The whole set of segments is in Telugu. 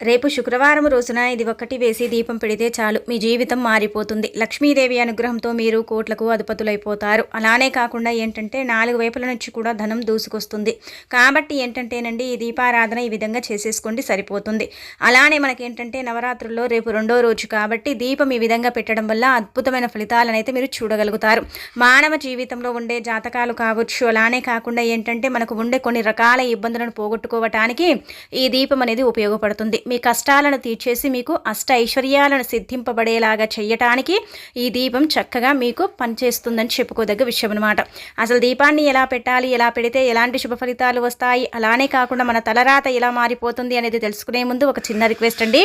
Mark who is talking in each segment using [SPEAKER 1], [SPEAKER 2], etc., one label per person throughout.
[SPEAKER 1] రేపు శుక్రవారం రోజున ఇది ఒక్కటి వేసి దీపం పెడితే చాలు. మీ జీవితం మారిపోతుంది. లక్ష్మీదేవి అనుగ్రహంతో మీరు కోట్లకు అధిపతులైపోతారు. అలానే కాకుండా ఏంటంటే నాలుగు వైపుల నుంచి కూడా ధనం దూసుకొస్తుంది. కాబట్టి ఏంటంటేనండి ఈ దీపారాధన ఈ విధంగా చేసేసుకోండి సరిపోతుంది. అలానే మనకేంటంటే నవరాత్రుల్లో రేపు రెండో రోజు కాబట్టి దీపం ఈ విధంగా పెట్టడం వల్ల అద్భుతమైన ఫలితాలనైతే మీరు చూడగలుగుతారు. మానవ జీవితంలో ఉండే జాతకాలు కావచ్చు అలానే కాకుండా ఏంటంటే మనకు ఉండే కొన్ని రకాల ఇబ్బందులను పోగొట్టుకోవటానికి ఈ దీపం అనేది ఉపయోగపడుతుంది. మీ కష్టాలను తీర్చేసి మీకు అష్ట ఐశ్వర్యాలను సిద్ధింపబడేలాగా చేయటానికి ఈ దీపం చక్కగా మీకు పనిచేస్తుందని చెప్పుకోదగ్గ విషయం అనమాట అసలు దీపాన్ని ఎలా పెట్టాలి ఎలా పెడితే ఎలాంటి శుభ ఫలితాలు వస్తాయి అలానే కాకుండా మన తలరాత ఎలా మారిపోతుంది అనేది తెలుసుకునే ముందు ఒక చిన్న రిక్వెస్ట్ అండి.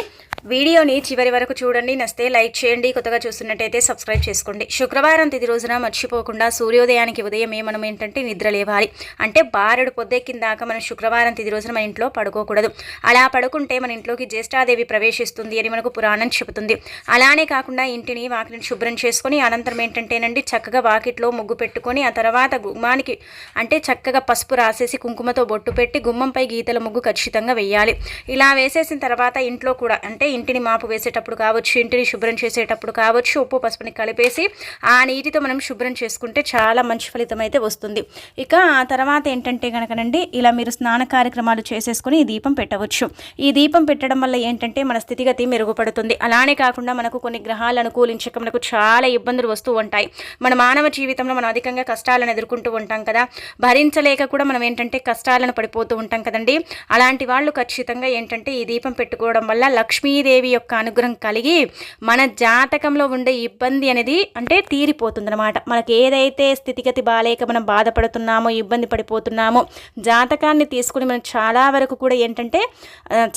[SPEAKER 1] వీడియోని చివరి వరకు చూడండి నస్తే లైక్ చేయండి కొత్తగా చూస్తున్నట్టయితే సబ్స్క్రైబ్ చేసుకోండి. శుక్రవారం తిది రోజున మర్చిపోకుండా సూర్యోదయానికి ఉదయమే మనం ఏంటంటే నిద్ర లేవాలి. అంటే బారెడు పొద్దెక్కిందాక మనం శుక్రవారం తిది రోజున మన ఇంట్లో పడుకోకూడదు. అలా పడుకుంటే మన ఇంట్లో ఇంట్లోకి జ్యేష్ఠాదేవి ప్రవేశిస్తుంది అని మనకు పురాణం చెబుతుంది. అలానే కాకుండా ఇంటిని వాకిలిని శుభ్రం చేసుకొని అనంతరం ఏంటంటేనండి చక్కగా వాకిట్లో ముగ్గు పెట్టుకొని ఆ తర్వాత గుమ్మానికి అంటే చక్కగా పసుపు రాసేసి కుంకుమతో బొట్టు పెట్టి గుమ్మంపై గీతల ముగ్గు ఖచ్చితంగా వేయాలి. ఇలా వేసేసిన తర్వాత ఇంట్లో కూడా అంటే ఇంటిని మాపు వేసేటప్పుడు కావచ్చు ఇంటిని శుభ్రం చేసేటప్పుడు కావచ్చు ఉప్పు పసుపుని కలిపేసి ఆ నీటితో మనం శుభ్రం చేసుకుంటే చాలా మంచి ఫలితం అయితే వస్తుంది. ఇక ఆ తర్వాత ఏంటంటే కనుకనండి ఇలా మీరు స్నాన కార్యక్రమాలు చేసేసుకొని ఈ దీపం పెట్టవచ్చు. ఈ దీపం పెట్టడం వల్ల ఏంటంటే మన స్థితిగతి మెరుగుపడుతుంది. అలానే కాకుండా మనకు కొన్ని గ్రహాలు అనుకూలించక మనకు చాలా ఇబ్బందులు వస్తూ ఉంటాయి. మన మానవ జీవితంలో మనం అధికంగా కష్టాలను ఎదుర్కొంటూ ఉంటాం కదా. భరించలేక కూడా మనం ఏంటంటే కష్టాలను పడిపోతూ ఉంటాం కదండి. అలాంటి వాళ్ళు ఖచ్చితంగా ఏంటంటే ఈ దీపం పెట్టుకోవడం వల్ల లక్ష్మీదేవి యొక్క అనుగ్రహం కలిగి మన జాతకంలో ఉండే ఇబ్బంది అనేది అంటే తీరిపోతుందన్నమాట. మనకి ఏదైతే స్థితిగతి బాలేక మనం బాధపడుతున్నామో ఇబ్బంది పడిపోతున్నామో జాతకాన్ని తీసుకుని మనం చాలా వరకు కూడా ఏంటంటే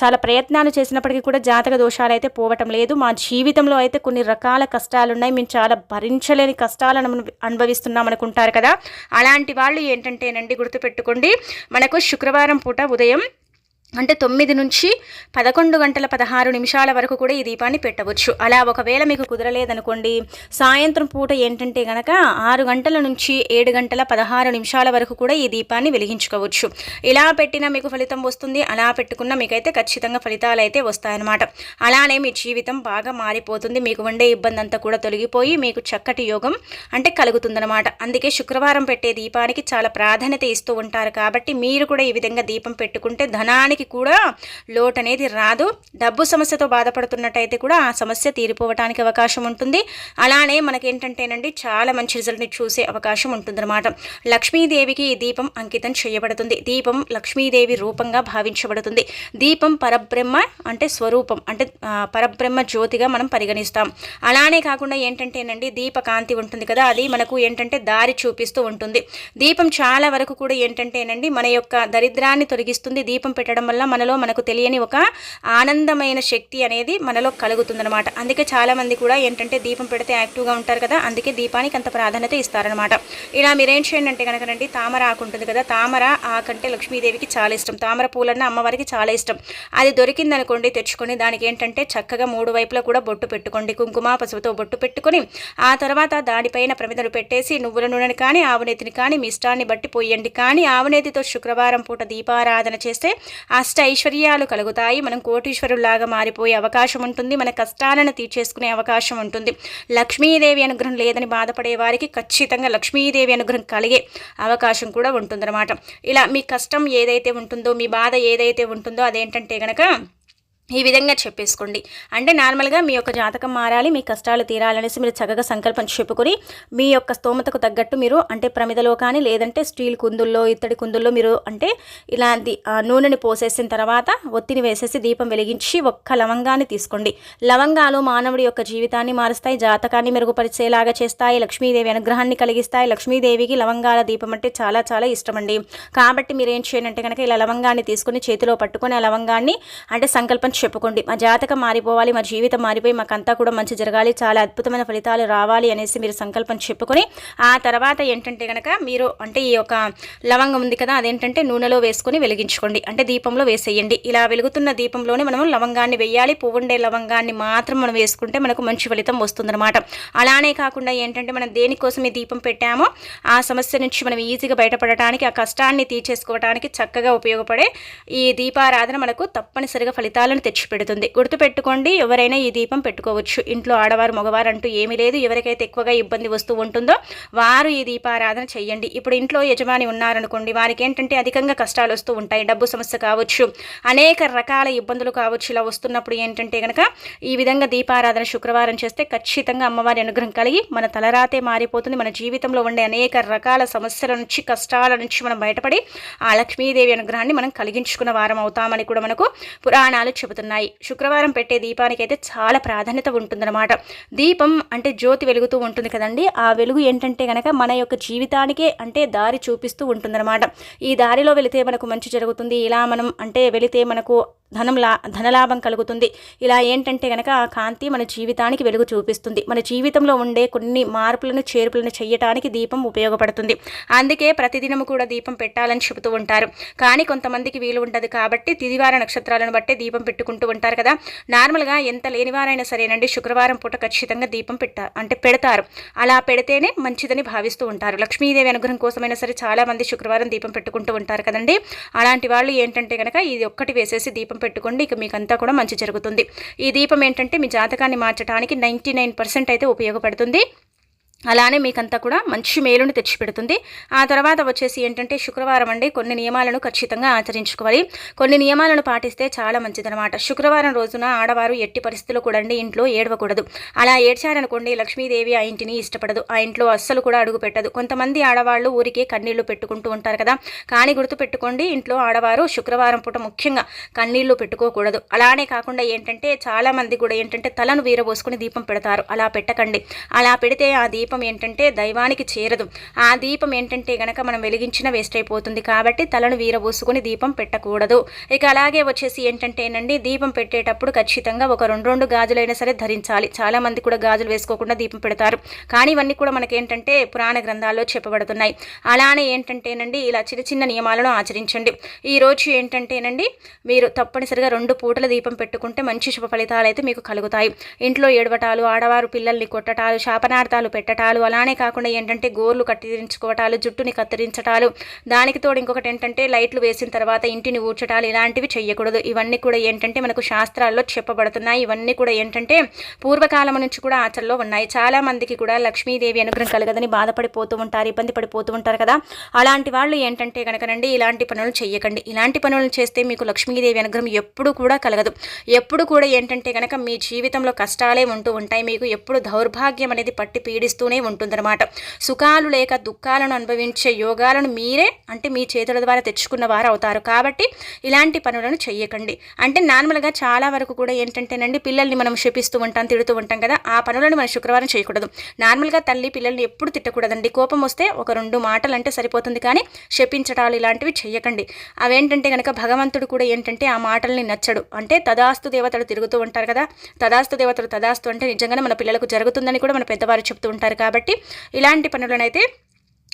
[SPEAKER 1] చాలా ప్రయత్నం ప్రయత్నాలు చేసినప్పటికీ కూడా జాతక దోషాలు అయితే పోవటం లేదు. మా జీవితంలో అయితే కొన్ని రకాల కష్టాలు ఉన్నాయి మేము చాలా భరించలేని కష్టాలను అనుభవిస్తున్నాం అనుకుంటారు కదా. అలాంటి వాళ్ళు ఏంటంటేనండి గుర్తుపెట్టుకోండి. మనకు శుక్రవారం పూట ఉదయం అంటే తొమ్మిది నుంచి పదకొండు గంటల పదహారు నిమిషాల వరకు కూడా ఈ దీపాన్ని పెట్టవచ్చు. అలా ఒకవేళ మీకు కుదరలేదనుకోండి సాయంత్రం పూట ఏంటంటే గనక ఆరు గంటల నుంచి ఏడు గంటల పదహారు నిమిషాల వరకు కూడా ఈ దీపాన్ని వెలిగించుకోవచ్చు. ఇలా పెట్టినా మీకు ఫలితం వస్తుంది అలా పెట్టుకున్న మీకైతే ఖచ్చితంగా ఫలితాలు అయితే వస్తాయన్నమాట. అలానే మీ జీవితం బాగా మారిపోతుంది మీకు ఉండే ఇబ్బంది అంతా కూడా తొలగిపోయి మీకు చక్కటి యోగం అంటే కలుగుతుందన్నమాట. అందుకే శుక్రవారం పెట్టే దీపానికి చాలా ప్రాధాన్యత ఇస్తూ ఉంటారు కాబట్టి మీరు కూడా ఈ విధంగా దీపం పెట్టుకుంటే ధనానికి ఎవరికి కూడా లోటు అనేది రాదు. డబ్బు సమస్యతో బాధపడుతున్నట్టయితే కూడా ఆ సమస్య తీరిపోవటానికి అవకాశం ఉంటుంది. అలానే మనకేంటంటేనండి చాలా మంచి రిజల్ట్ని చూసే అవకాశం ఉంటుందన్నమాట. లక్ష్మీదేవికి ఈ దీపం అంకితం చేయబడుతుంది. దీపం లక్ష్మీదేవి రూపంగా భావించబడుతుంది. దీపం పరబ్రహ్మ అంటే స్వరూపం అంటే పరబ్రహ్మ జ్యోతిగా మనం పరిగణిస్తాం. అలానే కాకుండా ఏంటంటేనండి దీపకాంతి ఉంటుంది కదా అది మనకు ఏంటంటే దారి చూపిస్తూ ఉంటుంది. దీపం చాలా వరకు కూడా ఏంటంటేనండి మన యొక్క దరిద్రాన్ని తొలగిస్తుంది. దీపం పెట్టడం వల్ల మనలో మనకు తెలియని ఒక ఆనందమైన శక్తి అనేది మనలో కలుగుతుందనమాట అందుకే చాలామంది కూడా ఏంటంటే దీపం పెడితే యాక్టివ్గా ఉంటారు కదా అందుకే దీపానికి అంత ప్రాధాన్యత ఇస్తారనమాట ఇలా మీరేం చేయండి అంటే కనుకనండి తామర ఆకు ఉంటుంది కదా తామర ఆకంటే లక్ష్మీదేవికి చాలా ఇష్టం. తామర పూలన్న అమ్మవారికి చాలా ఇష్టం. అది దొరికింది అనుకోండి తెచ్చుకొని దానికి ఏంటంటే చక్కగా మూడు వైపులా కూడా బొట్టు పెట్టుకోండి. కుంకుమ పసుపుతో బొట్టు పెట్టుకొని ఆ తర్వాత దానిపైన ప్రమిదలు పెట్టేసి నువ్వుల నూనెని కానీ ఆవునేతిని కానీ మీ ఇష్టాన్ని బట్టి పోయండి. కానీ ఆవునేతితో శుక్రవారం పూట దీపారాధన చేస్తే ఆ అష్ట ఐశ్వర్యాలు కలుగుతాయి. మనం కోటీశ్వరులాగా మారిపోయే అవకాశం ఉంటుంది. మన కష్టాలను తీర్చేసుకునే అవకాశం ఉంటుంది. లక్ష్మీదేవి అనుగ్రహం లేదని బాధపడే వారికి ఖచ్చితంగా లక్ష్మీదేవి అనుగ్రహం కలిగే అవకాశం కూడా ఉంటుందన్నమాట. ఇలా మీ కష్టం ఏదైతే ఉంటుందో మీ బాధ ఏదైతే ఉంటుందో అదేంటంటే కనుక ఈ విధంగా చెప్పేసుకోండి. అంటే నార్మల్గా మీ యొక్క జాతకం మారాలి మీ కష్టాలు తీరాలనేసి మీరు చక్కగా సంకల్పం చెప్పుకొని మీ యొక్క స్తోమతకు తగ్గట్టు మీరు అంటే ప్రమిదలో కానీ లేదంటే స్టీల్ కుందుల్లో ఇత్తడి కుందుల్లో మీరు అంటే ఇలాంటి నూనెని పోసేసిన తర్వాత ఒత్తిని వేసేసి దీపం వెలిగించి ఒక్క లవంగాన్ని తీసుకోండి. లవంగాలు మానవుడి యొక్క జీవితాన్ని మారుస్తాయి జాతకాన్ని మెరుగుపరిచేలాగా చేస్తాయి లక్ష్మీదేవి అనుగ్రహాన్ని కలిగిస్తాయి లక్ష్మీదేవికి లవంగాల దీపం అంటే చాలా చాలా ఇష్టమండి. కాబట్టి మీరు ఏం చేయనంటే కనుక ఇలా లవంగాన్ని తీసుకుని చేతిలో పట్టుకొని ఆ లవంగాన్ని అంటే సంకల్పం చెప్పుకోండి. మా జాతకం మారిపోవాలి మా జీవితం మారిపోయి మాకంతా కూడా మంచి జరగాలి చాలా అద్భుతమైన ఫలితాలు రావాలి అనేసి మీరు సంకల్పం చెప్పుకొని ఆ తర్వాత ఏంటంటే కనుక మీరు అంటే ఈ యొక్క లవంగం ఉంది కదా అదేంటంటే నూనెలో వేసుకొని వెలిగించుకోండి. అంటే దీపంలో వేసేయండి. ఇలా వెలుగుతున్న దీపంలోనే మనము లవంగాన్ని వేయాలి. పువ్వుండే లవంగాన్ని మాత్రం మనం వేసుకుంటే మనకు మంచి ఫలితం వస్తుందన్నమాట. అలానే కాకుండా ఏంటంటే మనం దేనికోసం ఈ దీపం పెట్టామో ఆ సమస్య నుంచి మనం ఈజీగా బయటపడటానికి ఆ కష్టాన్ని తీర్చేసుకోవడానికి చక్కగా ఉపయోగపడే ఈ దీపారాధన మనకు తప్పనిసరిగా ఫలితాలను తెచ్చిపెడుతుంది. గుర్తుపెట్టుకోండి ఎవరైనా ఈ దీపం పెట్టుకోవచ్చు. ఇంట్లో ఆడవారు మగవారు అంటూ ఏమీ లేదు. ఎవరికైతే ఎక్కువగా ఇబ్బంది వస్తూ ఉంటుందో వారు ఈ దీపారాధన చెయ్యండి. ఇప్పుడు ఇంట్లో యజమాని ఉన్నారనుకోండి వారికి ఏంటంటే అధికంగా కష్టాలు వస్తూ ఉంటాయి. డబ్బు సమస్య కావచ్చు అనేక రకాల ఇబ్బందులు కావచ్చు. ఇలా వస్తున్నప్పుడు ఏంటంటే కనుక ఈ విధంగా దీపారాధన శుక్రవారం చేస్తే ఖచ్చితంగా అమ్మవారి అనుగ్రహం కలిగి మన తలరాతే మారిపోతుంది. మన జీవితంలో ఉండే అనేక రకాల సమస్యల నుంచి కష్టాల నుంచి మనం బయటపడి ఆ లక్ష్మీదేవి అనుగ్రహాన్ని మనం కలిగించుకున్న వారం అవుతామని కూడా మనకు పురాణాలు చెబుతున్నాయి శుక్రవారం పెట్టే దీపానికి అయితే చాలా ప్రాధాన్యత ఉంటుందన్నమాట. దీపం అంటే జ్యోతి వెలుగుతూ ఉంటుంది కదండి. ఆ వెలుగు ఏంటంటే కనుక మన యొక్క జీవితానికే అంటే దారి చూపిస్తూ ఉంటుందన్నమాట. ఈ దారిలో వెళితే మనకు మంచి జరుగుతుంది. ఇలా మనం అంటే వెళితే మనకు ధనం లా ధనలాభం కలుగుతుంది. ఇలా ఏంటంటే కనుక ఆ కాంతి మన జీవితానికి వెలుగు చూపిస్తుంది. మన జీవితంలో ఉండే కొన్ని మార్పులను చేర్పులను చేయటానికి దీపం ఉపయోగపడుతుంది. అందుకే ప్రతిదినము కూడా దీపం పెట్టాలని చెబుతూ ఉంటారు. కానీ కొంతమందికి వీలు ఉండదు కాబట్టి తిదివార నక్షత్రాలను బట్టే దీపం పెట్టుకుంటూ ఉంటారు కదా. నార్మల్గా ఎంత లేనివారైనా సరేనండి శుక్రవారం పూట ఖచ్చితంగా దీపం పెట్టారు అంటే పెడతారు. అలా పెడితేనే మంచిదని భావిస్తూ ఉంటారు. లక్ష్మీదేవి అనుగ్రహం కోసమైనా సరే చాలామంది శుక్రవారం దీపం పెట్టుకుంటూ ఉంటారు కదండి. అలాంటి వాళ్ళు ఏంటంటే కనుక ఇది ఒక్కటి వేసేసి దీపం పెట్టుకోండి ఇక మీకు అంతా కూడా మంచి జరుగుతుంది. ఈ దీపం ఏంటంటే మీ జాతకాన్ని మార్చడానికి నైంటీ నైన్ పర్సెంట్ అయితే ఉపయోగపడుతుంది. అలానే మీకంతా కూడా మంచి మేలుని తెచ్చిపెడుతుంది. ఆ తర్వాత వచ్చేసి ఏంటంటే శుక్రవారం అండి కొన్ని నియమాలను ఖచ్చితంగా ఆచరించుకోవాలి. కొన్ని నియమాలను పాటిస్తే చాలా మంచిదనమాట శుక్రవారం రోజున ఆడవారు ఎట్టి పరిస్థితులు కూడా అండి ఇంట్లో ఏడవకూడదు. అలా ఏడ్చారనుకోండి లక్ష్మీదేవి ఆ ఇంటిని ఇష్టపడదు. ఆ ఇంట్లో అస్సలు కూడా అడుగు పెట్టదు. కొంతమంది ఆడవాళ్ళు ఊరికే కన్నీళ్ళు పెట్టుకుంటూ ఉంటారు కదా. కానీ గుర్తుపెట్టుకోండి ఇంట్లో ఆడవారు శుక్రవారం పూట ముఖ్యంగా కన్నీళ్ళు పెట్టుకోకూడదు. అలానే కాకుండా ఏంటంటే చాలామంది కూడా ఏంటంటే తలను వీరబోసుకుని దీపం పెడతారు. అలా పెట్టకండి. అలా పెడితే ఆ దీపం దీపం ఏంటంటే దైవానికి చేరదు. ఆ దీపం ఏంటంటే గనక మనం వెలిగించిన వేస్ట్ అయిపోతుంది కాబట్టి తలను వీరబోసుకుని దీపం పెట్టకూడదు. ఇక అలాగే వచ్చేసి ఏంటంటేనండి దీపం పెట్టేటప్పుడు ఖచ్చితంగా ఒక రెండు రెండు గాజులైనా సరే ధరించాలి. చాలా మంది కూడా గాజులు వేసుకోకుండా దీపం పెడతారు. కానీ ఇవన్నీ కూడా మనకేంటంటే పురాణ గ్రంథాల్లో చెప్పబడుతున్నాయి. అలానే ఏంటంటేనండి ఇలా చిన్న చిన్న నియమాలను ఆచరించండి. ఈ రోజు ఏంటంటేనండి మీరు తప్పనిసరిగా రెండు పూటల దీపం పెట్టుకుంటే మంచి శుభ ఫలితాలు అయితే మీకు కలుగుతాయి. ఇంట్లో ఏడవటాలు ఆడవారు పిల్లల్ని కొట్టటాలు శాపనార్థాలు పెట్టటాలు పెట్టాలు అలానే కాకుండా ఏంటంటే గోర్లు కత్తిరించుకోవటాలు జుట్టుని కత్తిరించటాలు. దానికి తోడు ఇంకొకటి ఏంటంటే లైట్లు వేసిన తర్వాత ఇంటిని ఊడ్చటాలు ఇలాంటివి చేయకూడదు ఇవన్నీ కూడా ఏంటంటే మనకు శాస్త్రాల్లో చెప్పబడుతున్నాయి. ఇవన్నీ కూడా ఏంటంటే పూర్వకాలం నుంచి కూడా ఆచరణలో ఉన్నాయి. చాలా మందికి కూడా లక్ష్మీదేవి అనుగ్రహం కలగదని బాధపడిపోతూ ఉంటారు ఇబ్బంది పడిపోతూ ఉంటారు కదా. అలాంటి వాళ్ళు ఏంటంటే కనుకనండి ఇలాంటి పనులు చేయకండి ఇలాంటి పనులు చేస్తే మీకు లక్ష్మీదేవి అనుగ్రహం ఎప్పుడు కూడా కలగదు. ఎప్పుడు కూడా ఏంటంటే కనుక మీ జీవితంలో కష్టాలే ఉంటూ ఉంటాయి. మీకు ఎప్పుడు దౌర్భాగ్యం అనేది పట్టి పీడిస్తూనే జరుగుతూనే ఉంటుందన్నమాట. సుఖాలు లేక దుఃఖాలను అనుభవించే యోగాలను మీరే అంటే మీ చేతుల ద్వారా తెచ్చుకున్న వారు అవుతారు. కాబట్టి ఇలాంటి పనులను చెయ్యకండి. అంటే నార్మల్గా చాలా వరకు కూడా ఏంటంటేనండి పిల్లల్ని మనం శపిస్తూ ఉంటాం తిడుతూ ఉంటాం కదా ఆ పనులను మనం శుక్రవారం చేయకూడదు. నార్మల్గా తల్లి పిల్లల్ని ఎప్పుడు తిట్టకూడదండి. కోపం వస్తే ఒక రెండు మాటలు అంటే సరిపోతుంది కానీ శపించటాలు ఇలాంటివి చెయ్యకండి. అవేంటంటే కనుక భగవంతుడు కూడా ఏంటంటే ఆ మాటల్ని నచ్చడు. అంటే తదాస్తు దేవతలు తిరుగుతూ ఉంటారు కదా తదాస్తు దేవతలు తదాస్తు అంటే నిజంగానే మన పిల్లలకు జరుగుతుందని కూడా మన పెద్దవారు చెప్తూ ఉంటారు కాబట్టి ఇలాంటి పనులనైతే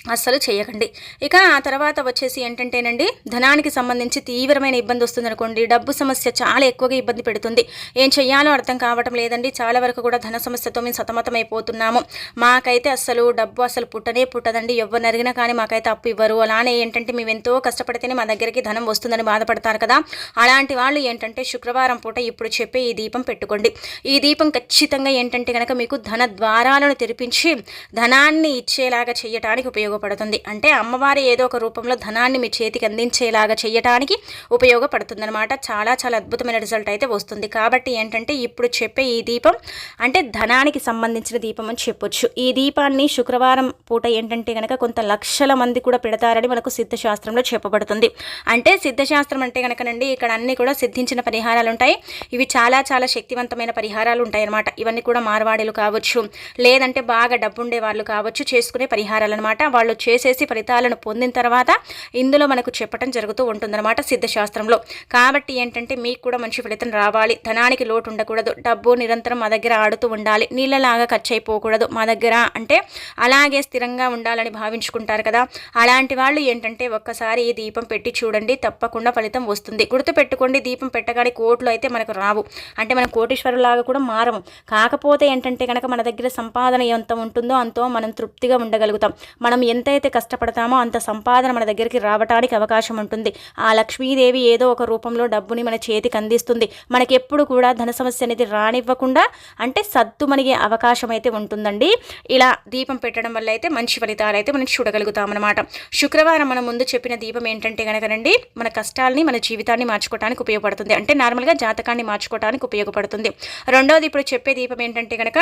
[SPEAKER 1] అస్సలు చేయకండి. ఇక ఆ తర్వాత వచ్చేసి ఏంటంటేనండి ధనానికి సంబంధించి తీవ్రమైన ఇబ్బంది వస్తుంది అనుకోండి. డబ్బు సమస్య చాలా ఎక్కువగా ఇబ్బంది పెడుతుంది. ఏం చేయాలో అర్థం కావటం లేదండి. చాలా వరకు కూడా ధన సమస్యతో మేము సతమతం అయిపోతున్నాము మాకైతే అస్సలు డబ్బు అసలు పుట్టనే పుట్టదండి. ఎవరు అడిగినా కానీ మాకైతే అప్పు ఇవ్వరు. అలానే ఏంటంటే మేము ఎంతో కష్టపడితేనే మా దగ్గరికి ధనం వస్తుందని బాధపడతారు కదా. అలాంటి వాళ్ళు ఏంటంటే శుక్రవారం పూట ఇప్పుడు చెప్పే ఈ దీపం పెట్టుకోండి. ఈ దీపం ఖచ్చితంగా ఏంటంటే కనుక మీకు ధన ద్వారాలను తెరిపించి ధనాన్ని ఇచ్చేలాగా చేయటానికి ఉపయోగం ఉపయోగపడుతుంది. అంటే అమ్మవారి ఏదో ఒక రూపంలో ధనాన్ని మీ చేతికి అందించేలాగా చేయటానికి ఉపయోగపడుతుంది అనమాట చాలా చాలా అద్భుతమైన రిజల్ట్ అయితే వస్తుంది. కాబట్టి ఏంటంటే ఇప్పుడు చెప్పే ఈ దీపం అంటే ధనానికి సంబంధించిన దీపం అని చెప్పొచ్చు. ఈ దీపాన్ని శుక్రవారం పూట ఏంటంటే కనుక కొంత లక్షల మంది కూడా పెడతారని మనకు సిద్ధశాస్త్రంలో చెప్పబడుతుంది. అంటే సిద్ధశాస్త్రం అంటే కనుకనండి ఇక్కడ అన్ని కూడా సిద్ధించిన పరిహారాలు ఉంటాయి ఇవి చాలా చాలా శక్తివంతమైన పరిహారాలు ఉంటాయి అన్నమాట ఇవన్నీ కూడా మార్వాడీలు కావచ్చు లేదంటే బాగా డబ్బుండే వాళ్ళు కావచ్చు చేసుకునే పరిహారాలు అనమాట వాళ్ళు చేసేసి ఫలితాలను పొందిన తర్వాత ఇందులో మనకు చెప్పడం జరుగుతూ ఉంటుందన్నమాట సిద్ధశాస్త్రంలో. కాబట్టి ఏంటంటే మీకు కూడా మంచి ఫలితం రావాలి. ధనానికి లోటు ఉండకూడదు. డబ్బు నిరంతరం మా దగ్గర ఆడుతూ ఉండాలి. నీళ్ళలాగా ఖర్చు అయిపోకూడదు మా దగ్గర అంటే అలాగే స్థిరంగా ఉండాలని భావించుకుంటారు కదా. అలాంటి వాళ్ళు ఏంటంటే ఒక్కసారి ఈ దీపం పెట్టి చూడండి. తప్పకుండా ఫలితం వస్తుంది. గుర్తుపెట్టుకోండి. దీపం పెట్టగానే కోట్లు అయితే మనకు రావు. అంటే మనం కోటీశ్వరులాగా కూడా మారము. కాకపోతే ఏంటంటే కనుక మన దగ్గర సంపాదన ఎంత ఉంటుందో అంతో మనం తృప్తిగా ఉండగలుగుతాం. మనం ఎంతైతే కష్టపడతామో అంత సంపాదన మన దగ్గరికి రావడానికి అవకాశం ఉంటుంది. ఆ లక్ష్మీదేవి ఏదో ఒక రూపంలో డబ్బుని మన చేతికి అందిస్తుంది. మనకి ఎప్పుడు కూడా ధన సమస్య అనేది రానివ్వకుండా అంటే సత్తుమనిగే అవకాశం అయితే ఉంటుందండి. ఇలా దీపం పెట్టడం వల్ల అయితే మంచి ఫలితాలు అయితే మనం చూడగలుగుతాం అనమాట శుక్రవారం మనం ముందు చెప్పిన దీపం ఏంటంటే కనుకనండి మన కష్టాలని మన జీవితాన్ని మార్చుకోవడానికి ఉపయోగపడుతుంది. అంటే నార్మల్గా జాతకాన్ని మార్చుకోవడానికి ఉపయోగపడుతుంది. రెండవది ఇప్పుడు చెప్పే దీపం ఏంటంటే కనుక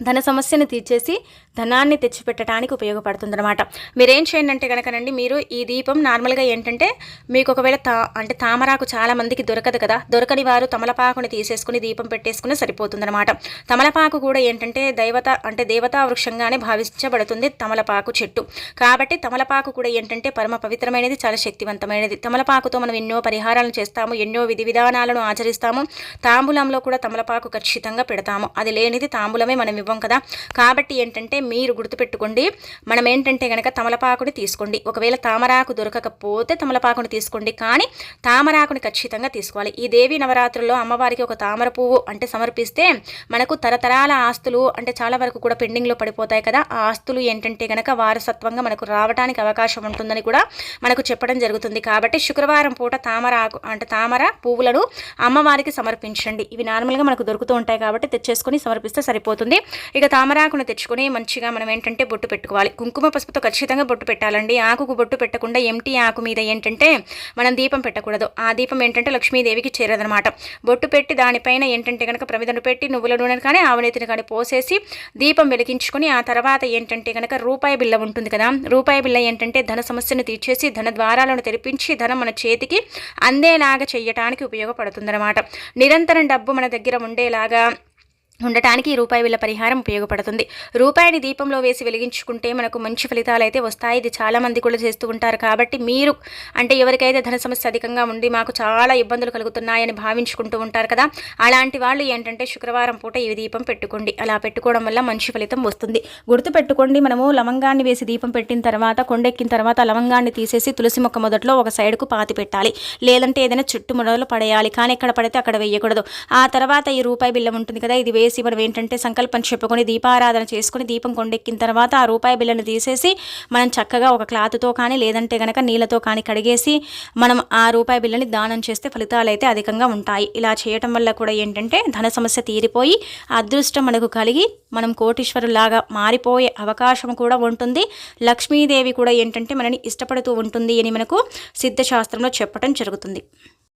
[SPEAKER 1] ధన సమస్యను తీర్చేసి ధనాన్ని తెచ్చిపెట్టడానికి ఉపయోగపడుతుందన్నమాట. మీరేం చేయండి అంటే కనుకనండి మీరు ఈ దీపం నార్మల్గా ఏంటంటే మీకు ఒకవేళ తా అంటే తామరాకు చాలా మందికి దొరకదు కదా దొరకని వారు తమలపాకుని తీసేసుకుని దీపం పెట్టేసుకుని సరిపోతుందన్నమాట. తమలపాకు కూడా ఏంటంటే దైవత అంటే దేవతా వృక్షంగానే భావించబడుతుంది తమలపాకు చెట్టు. కాబట్టి తమలపాకు కూడా ఏంటంటే పరమ పవిత్రమైనది చాలా శక్తివంతమైనది. తమలపాకుతో మనం ఎన్నో పరిహారాలను చేస్తాము ఎన్నో విధి విధానాలను ఆచరిస్తాము తాంబూలంలో కూడా తమలపాకు ఖచ్చితంగా పెడతాము. అది లేనిది తాంబూలమే మనం ఇవ్వం కదా. కాబట్టి ఏంటంటే మీరు గుర్తుపెట్టుకోండి మనం ఏంటంటే కనుక తమలపాకుని తీసుకోండి. ఒకవేళ తామరాకు దొరకకపోతే తమలపాకుని తీసుకోండి. కానీ తామరాకుని ఖచ్చితంగా తీసుకోవాలి. ఈ దేవి నవరాత్రుల్లో అమ్మవారికి ఒక తామర పువ్వు అంటే సమర్పిస్తే మనకు తరతరాల ఆస్తులు అంటే చాలా వరకు కూడా పెండింగ్లో పడిపోతాయి కదా. ఆ ఆస్తులు ఏంటంటే కనుక వారసత్వంగా మనకు రావడానికి అవకాశం ఉంటుందని కూడా మనకు చెప్పడం జరుగుతుంది. కాబట్టి శుక్రవారం పూట తామర ఆకు అంటే తామర పువ్వులను అమ్మవారికి సమర్పించండి. ఇవి నార్మల్గా మనకు దొరుకుతూ ఉంటాయి కాబట్టి తెచ్చేసుకొని సమర్పిస్తే సరిపోతుంది. ఇక తామరాకును తెచ్చుకొని మంచిగా మనం ఏంటంటే బొట్టు పెట్టుకోవాలి. కుంకుమ పసుపుతో ఖచ్చితంగా బొట్టు పెట్టాలండి. ఆకుకు బొట్టు పెట్టకుండా ఎంటీ ఆకు మీద ఏంటంటే మనం దీపం పెట్టకూడదు. ఆ దీపం ఏంటంటే లక్ష్మీదేవికి చేరదనమాట. బొట్టు పెట్టి దానిపైన ఏంటంటే కనుక ప్రమిదను పెట్టి నువ్వుల నూనెను కానీ ఆవనేతిని కానీ పోసేసి దీపం వెలిగించుకొని ఆ తర్వాత ఏంటంటే కనుక రూపాయి బిల్ల ఉంటుంది కదా రూపాయి బిల్ల ఏంటంటే ధన సమస్యను తీర్చేసి ధన ద్వారాలను తెరిపించి ధనం మన చేతికి అందేలాగా చేయటానికి ఉపయోగపడుతుందన్నమాట నిరంతరం డబ్బు మన దగ్గర ఉండేలాగా ఉండటానికి రూపాయి విల పరిహారం ఉపయోగపడుతుంది. రూపాయిని దీపంలో వేసి వెలిగించుకుంటే మనకు మంచి ఫలితాలు అయితే వస్తాయి. ఇది చాలామంది కూడా చేస్తూ ఉంటారు కాబట్టి మీరు అంటే ఎవరికైతే ధన సమస్య అధికంగా ఉండి మాకు చాలా ఇబ్బందులు కలుగుతున్నాయని భావించుకుంటూ ఉంటారు కదా అలాంటి వాళ్ళు ఏంటంటే శుక్రవారం పూట ఈ దీపం పెట్టుకోండి. అలా పెట్టుకోవడం వల్ల మంచి ఫలితం వస్తుంది. గుర్తు పెట్టుకోండి మనము లవంగాన్ని వేసి దీపం పెట్టిన తర్వాత కొండెక్కిన తర్వాత లవంగాన్ని తీసేసి తులసి మొక్క మొదట్లో ఒక సైడ్కు పాతి పెట్టాలి. లేదంటే ఏదైనా చుట్టు పడేయాలి. కానీ ఎక్కడ పడితే అక్కడ వేయకూడదు. ఆ తర్వాత ఈ రూపాయి బిల్లం ఉంటుంది కదా ఇది చేసి మనం ఏంటంటే సంకల్పం చెప్పుకొని దీపారాధన చేసుకుని దీపం కొండెక్కిన తర్వాత ఆ రూపాయి బిల్లను తీసేసి మనం చక్కగా ఒక క్లాత్తో కానీ లేదంటే కనుక నీళ్ళతో కానీ కడిగేసి మనం ఆ రూపాయి బిల్లని దానం చేస్తే ఫలితాలు అయితే అధికంగా ఉంటాయి. ఇలా చేయటం వల్ల కూడా ఏంటంటే ధన సమస్య తీరిపోయి అదృష్టం మనకు కలిగి మనం కోటీశ్వరులాగా మారిపోయే అవకాశం కూడా ఉంటుంది. లక్ష్మీదేవి కూడా ఏంటంటే మనని ఇష్టపడుతూ ఉంటుంది అని మనకు సిద్ధశాస్త్రంలో చెప్పడం జరుగుతుంది.